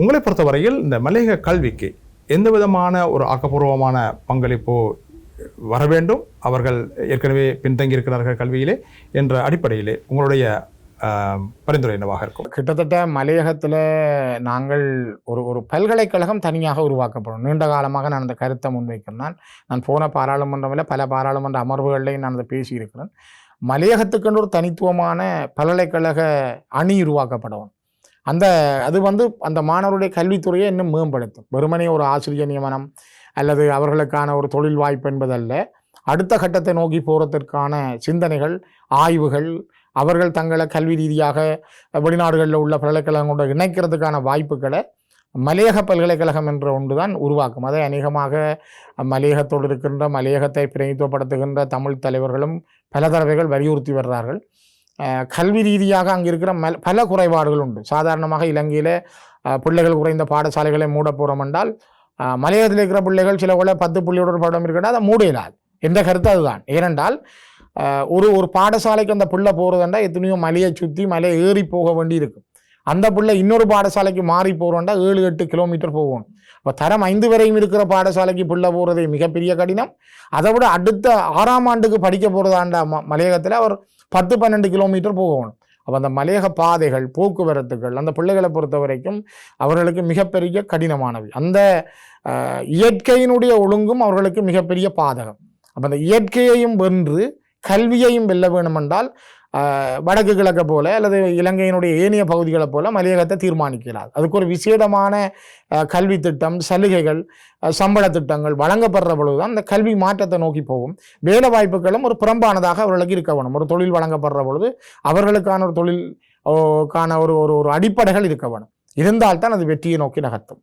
உங்களை பொறுத்தவரையில் இந்த மலையக கல்விக்கு எந்த விதமான ஒரு ஆக்கப்பூர்வமான பங்களிப்போ வர வேண்டும்? அவர்கள் ஏற்கனவே பின்தங்கி இருக்கிறார்கள் கல்வியிலே என்ற அடிப்படையிலே உங்களுடைய பரிந்துரை என்னவாக இருக்கும்? கிட்டத்தட்ட மலையகத்தில் நாங்கள் ஒரு ஒரு பல்கலைக்கழகம் தனியாக உருவாக்கப்படும். நீண்ட காலமாக நான் அந்த கருத்தை முன்வைக்கிறேன். நான் நான் போன பாராளுமன்றமில் பல பாராளுமன்ற அமர்வுகளையும் நான் அதை பேசியிருக்கிறேன். மலையகத்துக்குன்னு ஒரு தனித்துவமான பல்கலைக்கழக அணி உருவாக்கப்படும். அந்த அது வந்து அந்த மாணவருடைய கல்வித்துறையை இன்னும் மேம்படுத்தும். வெறுமனே ஒரு ஆசிரியர் நியமனம் அல்லது அவர்களுக்கான ஒரு தொழில் வாய்ப்பு என்பதல்ல. அடுத்த கட்டத்தை நோக்கி போகிறதற்கான சிந்தனைகள் ஆய்வுகள் அவர்கள் தங்களை கல்வி ரீதியாக வெளிநாடுகளில் உள்ள பல்கலைக்கழகங்களோட இணைக்கிறதுக்கான வாய்ப்புகளை மலையக பல்கலைக்கழகம் என்ற ஒன்று தான் உருவாக்கும். அதை அநேகமாக மலையகத்தோடு இருக்கின்ற மலையகத்தை பிரதிநிதித்துவப்படுத்துகின்ற தமிழ் தலைவர்களும் பல தடவைகள் வலியுறுத்தி வர்றார்கள். கல்வி ரீதியாக அங்கே இருக்கிற மல் பல குறைபாடுகள் உண்டு. சாதாரணமாக இலங்கையில் பிள்ளைகள் குறைந்த பாடசாலைகளை மூட போகிறோம் என்றால் மலையத்தில் மலையகத்தில் இருக்கிற பிள்ளைகள் சில போல பத்து புள்ளியோட ஒரு படம் இருக்கிறதா அதை மூடையினால் எந்த என்ற கருத்து அதுதான். ஏனென்றால் ஒரு ஒரு பாடசாலைக்கு அந்த பிள்ளை போகிறதுண்டா எத்தனையோ மலையை சுற்றி மலையை ஏறி போக வேண்டி இருக்கும் அந்த பிள்ளை இன்னொரு பாடசாலைக்கு மாறி போகிறோண்டா ஏழு எட்டு கிலோமீட்டர் போகணும் இப்போ தரம் ஐந்து வரையும் இருக்கிற பாடசாலைக்கு பிள்ளை போகிறதே மிகப்பெரிய கடினம். அதை விட அடுத்த ஆறாம் ஆண்டுக்கு படிக்க போகிறதாண்டா ம மலையகத்தில் அவர் பத்து பன்னெண்டு கிலோமீட்டர் போகணும் அப்போ அந்த மலையக பாதைகள் போக்குவரத்துகள் அந்த பிள்ளைகளை பொறுத்த வரைக்கும் அவர்களுக்கு மிகப்பெரிய கடினமானவை. அந்த இயற்கையினுடைய ஒழுங்கும் அவர்களுக்கு மிகப்பெரிய பாதகம். அப்போ அந்த இயற்கையையும் வென்று கல்வியையும் வெல்ல வேணுமென்றால் வடக்கு கிழக்கை போல அல்லது இலங்கையினுடைய ஏனைய பகுதிகளை போல மலையகத்தை தீர்மானிக்கிறார். அதுக்கு ஒரு விசேடமான கல்வி திட்டம் சலுகைகள் சம்பள திட்டங்கள் வழங்கப்படுற பொழுதுதான் இந்த கல்வி மாற்றத்தை நோக்கி போகும். வேலை வாய்ப்புகளும் ஒரு புறம்பானதாக அவர்களுக்கு இருக்க வேணும் ஒரு தொழில் வழங்கப்படுற பொழுது அவர்களுக்கான ஒரு தொழில் ஓ, கான ஒரு ஒரு ஒரு அடிப்படைகள் இருக்க வேணும் இருந்தால்தான் அது வெற்றியை நோக்கி நகர்த்தும்.